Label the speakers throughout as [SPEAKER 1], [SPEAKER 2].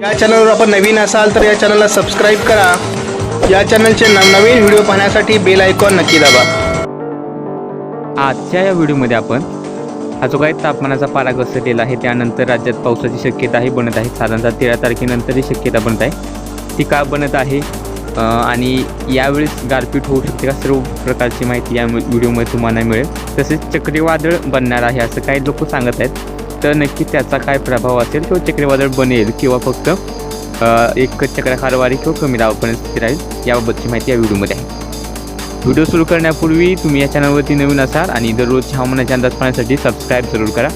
[SPEAKER 1] या चॅनलवर आपण नवीन असाल तर या चॅनलला सबस्क्राईब करा. या चॅनलचे नवनवीन व्हिडिओ पाहण्यासाठी बेल आयकॉन नक्की दाबा.
[SPEAKER 2] आजच्या या व्हिडिओमध्ये आपण हा जो काही तापमानाचा पारा घसरलेला आहे त्यानंतर राज्यात पावसाची शक्यता ही बनत आहे. साधारणतः तेरा तारखेनंतर ही शक्यता बनत आहे. ती का बनत आहे? आणि यावेळेस गारपीट होऊ शकते का? सर्व प्रकारची माहिती या व्हिडिओमध्ये तुम्हाला मिळेल. तसेच चक्रीवादळ बनणार आहे असं काही लोक सांगत आहेत. तर नक्की त्याचा काय प्रभाव असेल किंवा चक्रीवादळ बनेल किंवा फक्त एक चक्राकारवारी किंवा कमी दाबापर्यंत स्थिती राहील याबाबतची माहिती या व्हिडिओमध्ये आहे. व्हिडिओ सुरू करण्यापूर्वी तुम्ही या चॅनलवरती नवीन असाल आणि दररोज हवामानाच्या अंदाज पाहण्यासाठी सबस्क्राईब जरूर करा.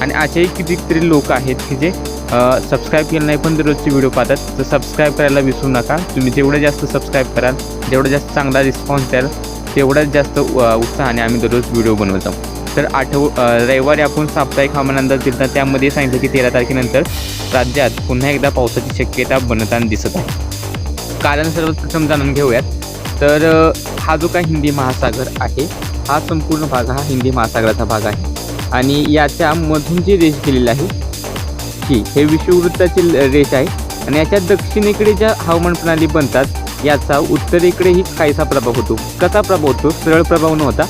[SPEAKER 2] आणि असेही कितीतरी लोक आहेत की जे सबस्क्राईब केलं नाही पण दररोजचे व्हिडिओ पाहतात तर सबस्क्राईब करायला विसरू नका. तुम्ही जेवढं जास्त सबस्क्राईब कराल जेवढा जास्त चांगला रिस्पॉन्स द्याल तेवढाच जास्त उत्साहाने आम्ही दररोज व्हिडिओ बनवतो तर आठव रविवारी आपण साप्ताहिक हवामान अंदाज दिला त्यामध्ये सांगितलं की तेरा तारखेनंतर राज्यात पुन्हा एकदा पावसाची शक्यता बनताना दिसत आहे. कारण सर्वप्रथम जाणून घेऊयात. तर हा जो काही हिंदी महासागर आहे हा संपूर्ण भाग हा हिंदी महासागराचा भाग आहे. आणि याच्या मधून जी रेष गेलेली आहे ही हे विषुववृत्ताची रेष आहे. आणि याच्या दक्षिणेकडे ज्या हवामान प्रणाली बनतात याचा उत्तरेकडेही काहीसा प्रभाव होतो. कसा प्रभाव होतो? सरळ प्रभाव नव्हता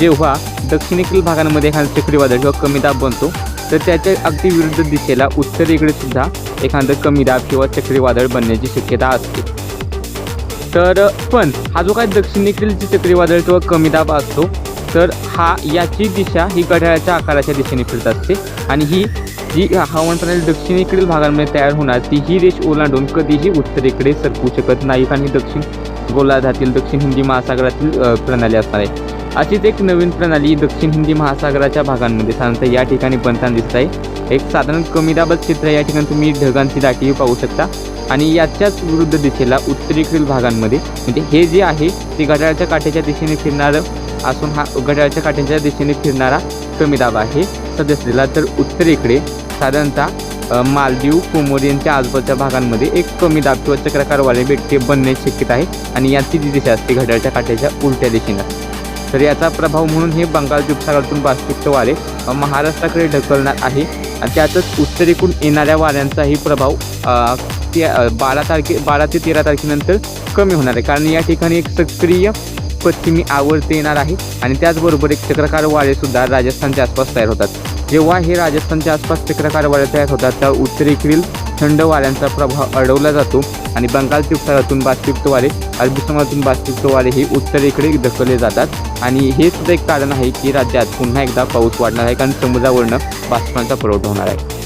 [SPEAKER 2] जेव्हा दक्षिणेकडील भागांमध्ये एखादं चक्रीवादळ किंवा कमी दाब बनतो तर त्याच्या अगदी विरुद्ध दिशेला उत्तरेकडे सुद्धा एखादं कमी दाब किंवा चक्रीवादळ बनण्याची शक्यता असते. तर पण हा जो काय दक्षिणेकडील जे चक्रीवादळ किंवा कमी दाब असतो तर हा याची दिशा ही घड्याळाच्या आकाराच्या दिशेने फिरत असते आणि ही जी हवामान प्रणाली दक्षिणेकडील भागांमध्ये तयार होणार ती ही रेष ओलांडून कधीही उत्तरेकडे सरकू शकत नाही. कारण ही दक्षिण गोलार्धातील दक्षिण हिंदी महासागरातील प्रणाली असणार आहे. अशीच एक नवीन प्रणाली दक्षिण हिंदी महासागराच्या भागांमध्ये साधारणतः या ठिकाणी बनताना दिसत आहे. एक साधारण कमी दाबात क्षेत्र या ठिकाणी तुम्ही ढगांची दाटी पाहू शकता. आणि याच्याच विरुद्ध दिशेला उत्तरेकडील भागांमध्ये म्हणजे हे जे आहे ते घड्याळाच्या काठ्याच्या दिशेने फिरणारं असून हा घड्याळाच्या काठ्याच्या दिशेने फिरणारा कमी दाब आहे सदस्यला तर उत्तरेकडे साधारणतः मालदीव कोमोरियनच्या आजूबाजूच्या भागांमध्ये एक कमी दाब किंवा चक्रकारवाले बेटके बनण्याची शक्यता आहे. आणि याची जी दिशा असते घड्याळाच्या काठ्याच्या उलट्या दिशेनं. तर याचा प्रभाव म्हणून हे बंगालच्या उपसागरातून बाष्पयुक्त वारे महाराष्ट्राकडे ढकलणार आहे. आणि त्यातच उत्तरेकडून येणाऱ्या वाऱ्यांचाही प्रभाव ते बारा तारखे बारा ते तेरा तारखेनंतर कमी होणार आहे. कारण या ठिकाणी एक सक्रिय पश्चिमी आवर्त येणार आहे. आणि त्याचबरोबर एक चक्रकार वारेसुद्धा राजस्थानच्या आसपास तयार होतात. जेव्हा हे राजस्थानच्या आसपास चक्रकार वारे तयार होतात त्या उत्तरेकडील थंड वाऱ्यांचा प्रभाव अडवला जातो आणि बंगालच्या उपसागरातून बाष्पयुक्त वारे अरबी समुद्रातून बाष्पयुक्त वारे हे उत्तरेकडे ढकलले जातात. आणि हे सुद्धा एक कारण आहे की राज्यात पुन्हा एकदा पाऊस वाढणार आहे कारण समुद्रावरनं बाष्पांचा पुरवठा होणार आहे.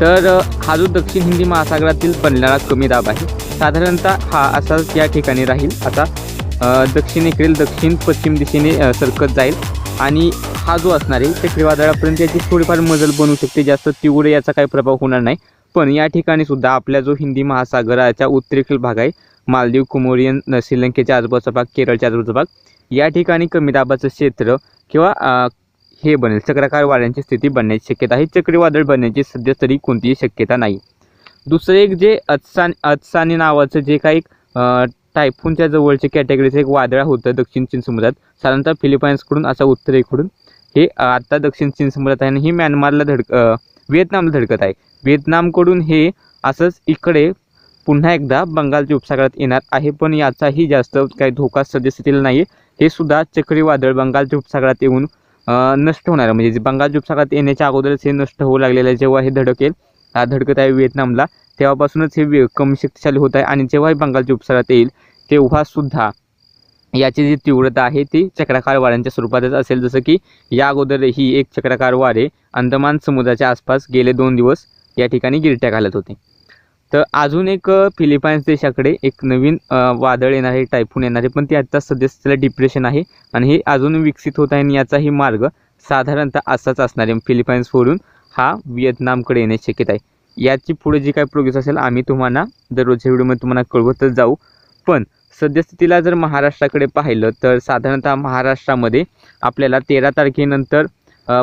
[SPEAKER 2] तर हा जो दक्षिण हिंदी महासागरातील बनणारा कमी दाब आहे साधारणतः हा असाच या ठिकाणी राहील. आता दक्षिणेकडील दक्षिण पश्चिम दिशेने सरकत जाईल. आणि हा जो असणार आहे चक्रीवादळापर्यंत याची थोडीफार मजल बनवू शकते जास्त तीव्र याचा काही प्रभाव होणार नाही. पण या ठिकाणी सुद्धा आपल्या जो हिंदी महासागराच्या उत्तरेकडील भाग आहे मालदीव कुमोरियन श्रीलंकेच्या आजूबाजूचा भाग केरळच्या आजूबाजूचा भाग या ठिकाणी कमी दाबाचं क्षेत्र किंवा हे बनेल चक्राकार वाऱ्यांची स्थिती बनण्याची शक्यता आहे. चक्रीवादळ बनण्याची सध्या तरी कोणतीही शक्यता नाही. दुसरं एक जे अत्सान अत्सानी नावाचं जे काही टायफूनच्या जवळच्या कॅटेगरीचं एक वादळ होतं दक्षिण चीन समुद्रात साधारणतः फिलिपाईन्सकडून असा उत्तरेकडून हे आता दक्षिण चीन समुद्रात आहे आणि ही म्यानमारला धडक व्हिएतनामला धडकत आहे. व्हिएतनामकडून हे असंच इकडे पुन्हा एकदा बंगालच्या उपसागरात येणार आहे पण याचाही जास्त काही धोका सद्यस्थितीला नाही हे सुद्धा चक्रीवादळ बंगालच्या उपसागरात येऊन नष्ट होणार म्हणजे जे बंगालच्या उपसागरात येण्याच्या अगोदरच हे नष्ट होऊ लागलेलं आहे. जेव्हा हे धडकेल धडकत आहे व्हिएतनामला. तेव्हापासूनच हे वे- कमी शक्तिशाली होत आहे. आणि जेव्हा हे बंगालच्या उपसागरात येईल तेव्हासुद्धा याची जी तीव्रता आहे ती चक्राकार वाऱ्यांच्या स्वरूपातच असेल. जसं की या अगोदर ही एक चक्राकार वारे अंदमान समुद्राच्या आसपास गेले दोन दिवस या ठिकाणी गिरट्या घालत होते. तर अजून एक फिलिपाईन्स देशाकडे एक नवीन वादळ येणार आहे टायफून येणार आहे पण ते आत्ता सध्याला डिप्रेशन आहे आणि हे अजून विकसित होत आहे आणि याचाही मार्ग साधारणतः असाच असणार आहे. फिलिपाईन्सवरून हा व्हिएतनामकडे येण्याची शक्यता आहे. याची पुढे जी काही प्रोग्रेस असेल आम्ही तुम्हाला दररोजच्या व्हिडिओमध्ये तुम्हाला कळवतच जाऊ. पण सद्यस्थितीला जर महाराष्ट्राकडे पाहिलं तर साधारणतः महाराष्ट्रामध्ये आपल्याला तेरा तारखेनंतर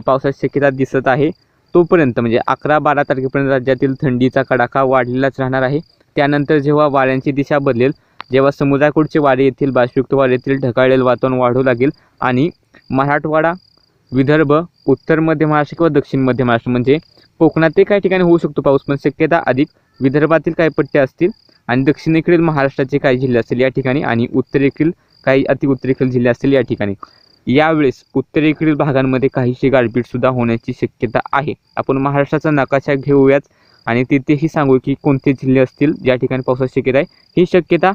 [SPEAKER 2] पावसाची शक्यता दिसत आहे. तोपर्यंत म्हणजे अकरा बारा तारखेपर्यंत राज्यातील थंडीचा कडाका वाढलेलाच राहणार आहे. त्यानंतर जेव्हा वाऱ्यांची दिशा बदलेल जेव्हा समुद्राकडचे वारे येथील बाष्पयुक्त वारे येथील ढगाळलेलं वातावरण वाढू लागेल आणि मराठवाडा विदर्भ उत्तर मध्य महाराष्ट्र किंवा दक्षिण मध्य महाराष्ट्र म्हणजे ते काही ठिकाणी होऊ शकतो पाऊस पण शक्यता अधिक विदर्भातील काही पट्टे असतील आणि दक्षिणेकडील महाराष्ट्राचे काही जिल्हे असतील या ठिकाणी आणि उत्तरेकडील काही अति उत्तरेकडील जिल्हे असतील या ठिकाणी. यावेळेस उत्तरेकडील भागांमध्ये काहीशी गारपीटसुद्धा होण्याची शक्यता आहे. आपण महाराष्ट्राचा नकाशा घेऊयाच आणि तिथेही सांगू की कोणते जिल्हे असतील ज्या ठिकाणी पावसाची शक्यता आहे. ही शक्यता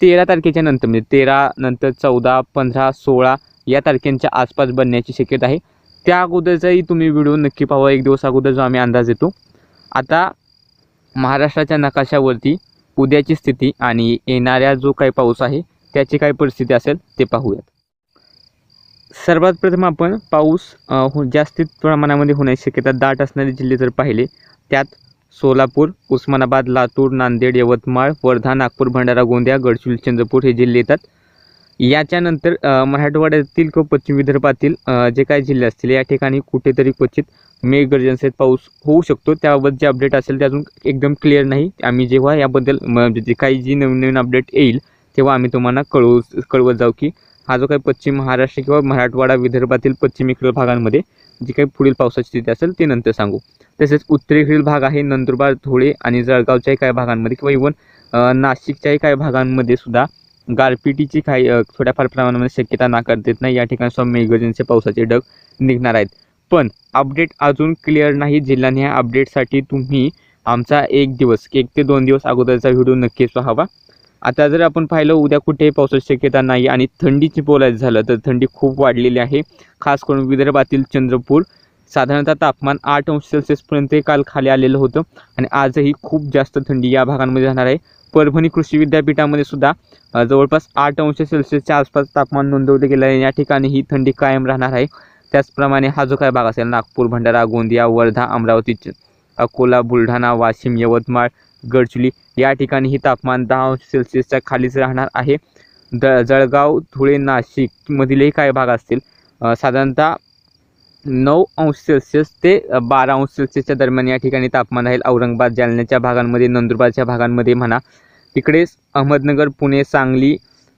[SPEAKER 2] तेरा तारखेच्या नंतर म्हणजे तेरा नंतर चौदा पंधरा सोळा या तारखेंच्या आसपास बनण्याची शक्यता आहे. त्या अगोदरचाही तुम्ही व्हिडिओ नक्की पाहा. एक दिवस अगोदर जो आम्ही अंदाज येतो आता महाराष्ट्राच्या नकाशावरती उद्याची स्थिती आणि येणाऱ्या जो काही पाऊस आहे त्याची काय परिस्थिती असेल ते पाहूयात. सर्वात प्रथम आपण पाऊस हो जास्तीत प्रमाणामध्ये होण्याची शक्यता दाट असणारे जिल्हे जर पाहिले त्यात सोलापूर उस्मानाबाद लातूर नांदेड यवतमाळ वर्धा नागपूर भंडारा गोंदिया गडचिरोली चंद्रपूर हे जिल्हे येतात. याच्यानंतर मराठवाड्यातील किंवा पश्चिम विदर्भातील जे काही जिल्हे असतील या ठिकाणी कुठेतरी क्वचित मेघगर्जनसहित पाऊस होऊ शकतो. त्याबाबत जे अपडेट असेल ते अजून एकदम क्लिअर नाही. आम्ही जेव्हा याबद्दल म्हणजे जे काही जी नवीन नवीन अपडेट येईल तेव्हा आम्ही तुम्हाला कळवू कळवत जाऊ की हा जो काही पश्चिम महाराष्ट्र किंवा मराठवाडा विदर्भातील पश्चिमेकडील भागांमध्ये जी काही पुढील पावसाची स्थिती असेल ते नंतर सांगू. तसेच उत्तरेकडील भाग आहे नंदुरबार धुळे आणि जळगावच्याही काही भागांमध्ये किंवा इवन नाशिकच्याही काही भागांमध्ये सुद्धा गारपिटीची काही थोड्याफार प्रमाणामध्ये शक्यता नाकारता येत नाही. या ठिकाणी सुद्धा मेघगर्जनचे पावसाचे ढग निघणार आहेत. पण अपडेट अजून क्लिअर नाही. जिल्ह्याने ह्या अपडेटसाठी तुम्ही आमचा एक दिवस एक ते दोन दिवस अगोदरचा व्हिडिओ नक्कीच पाहावा. आता जर आपण पाहिलं उद्या कुठेही पावसाची शक्यता नाही आणि थंडीची बोलायचं झालं तर थंडी खूप वाढलेली आहे. खास करून विदर्भातील चंद्रपूर. साधारणतः तापमान आठ अंश सेल्सिअसपर्यंत काल खाली आलेलं होतं आणि आजही खूप जास्त थंडी या भागांमध्ये राहणार आहे. परभणी कृषी विद्यापीठामध्ये सुद्धा जवळपास आठ अंश सेल्सिअसच्या आसपास तापमान नोंदवले गेलं आहे. या ठिकाणी ही थंडी कायम राहणार आहे. त्याचप्रमाणे हा जो काही भाग असेल नागपूर भंडारा गोंदिया वर्धा अमरावती अकोला बुलढाणा वाशिम यवतमाळ गडचिली या ठिकाणी ही तापमान दहा अंश सेल्सिअसच्या खालीच राहणार आहे. द जळगाव धुळे नाशिकमधीलही काही भाग असतील साधारणतः नऊ अंश सेल्सिअस ते बारा अंश सेल्सिअसच्या दरम्यान या ठिकाणी तापमान राहील. औरंगाबाद जालन्याच्या भागांमध्ये नंदुरबारच्या भागांमध्ये म्हणा. तिकडेच अहमदनगर पुणे सांगली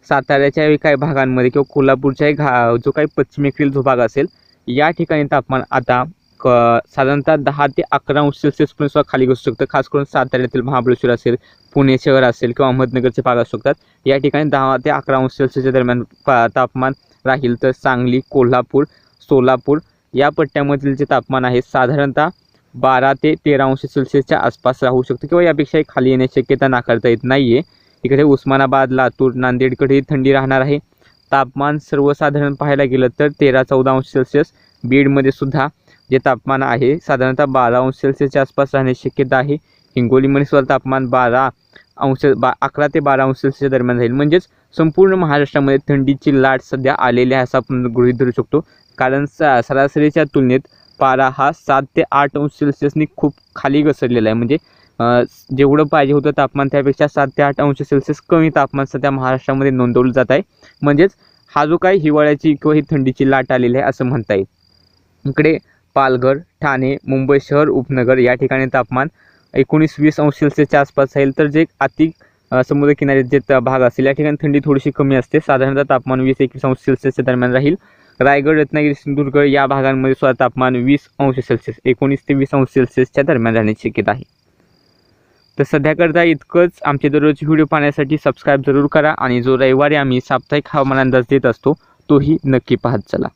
[SPEAKER 2] साताऱ्याच्या काही भागांमध्ये किंवा कोल्हापूरच्याही घा जो काही पश्चिमेकडील जो भाग असेल या ठिकाणी तापमान आता क साधारणतः दहा ते अकरा अंश सेल्सिअसपर्यंत सुद्धा खाली घसू शकतं. खास करून साताऱ्यातील महाबळेश्वर असेल पुणे शहर असेल किंवा अहमदनगरचे भाग असू शकतात. या ठिकाणी दहा ते अकरा अंश सेल्सिअसच्या दरम्यान पा तापमान राहील. तर सांगली कोल्हापूर सोलापूर या पट्ट्यामधील जे तापमान आहे साधारणतः बारा ते तेरा अंश सेल्सिअसच्या आसपास राहू शकतं. किंवा यापेक्षाही खाली येण्याची शक्यता नाकारता येत नाही आहे इकडे उस्मानाबाद लातूर नांदेडकडेही थंडी राहणार आहे. तापमान सर्वसाधारण पाहायला गेलं तर तेरा चौदा अंश सेल्सिअस. बीडमध्ये सुद्धा जे तापमान आहे साधारणतः बारा अंश सेल्सिअसच्या आसपास राहण्याची शक्यता आहे. हिंगोलीमध्ये सुद्धा तापमान बारा अंश बा अकरा ते बारा अंश सेल्सिअसच्या दरम्यान राहील. म्हणजेच संपूर्ण महाराष्ट्रामध्ये थंडीची लाट सध्या आलेली आहे असं आपण गृहीत धरू शकतो. कारण सा सरासरीच्या तुलनेत पारा हा सात ते आठ अंश सेल्सिअसनी खूप खाली घसरलेला आहे. म्हणजे जेवढं पाहिजे होतं तापमान त्यापेक्षा सात ते आठ अंश सेल्सिअस कमी तापमान सध्या महाराष्ट्रामध्ये नोंदवलं जात आहे. म्हणजेच हा जो काही हिवाळ्याची किंवा ही थंडीची लाट आलेली आहे असं म्हणता येईल. इकडे पालघर ठाणे मुंबई शहर उपनगर या ठिकाणी तापमान एकोणीस वीस अंश सेल्सिअसच्या आसपास राहील. तर जे अति अ, समुद्रकिनारी जे भाग असेल या ठिकाणी थंडी थोडीशी कमी असते. साधारणतः तापमान वीस एकवीस अंश सेल्सिअसच्या दरम्यान राहील. रायगड रत्नागिरी सिंधुदुर्ग या भागांमध्ये सुद्धा तापमान वीस अंश सेल्सिअस एकोणीस ते वीस अंश सेल्सिअसच्या दरम्यान राहण्याची शक्यता आहे. तर सध्याकरता इतकंच. आमचे दररोज व्हिडिओ पाहण्यासाठी सबस्क्राईब जरूर करा आणि जो रविवारी आम्ही साप्ताहिक हवामान अंदाज देत असतो तोही नक्की पाहत चला.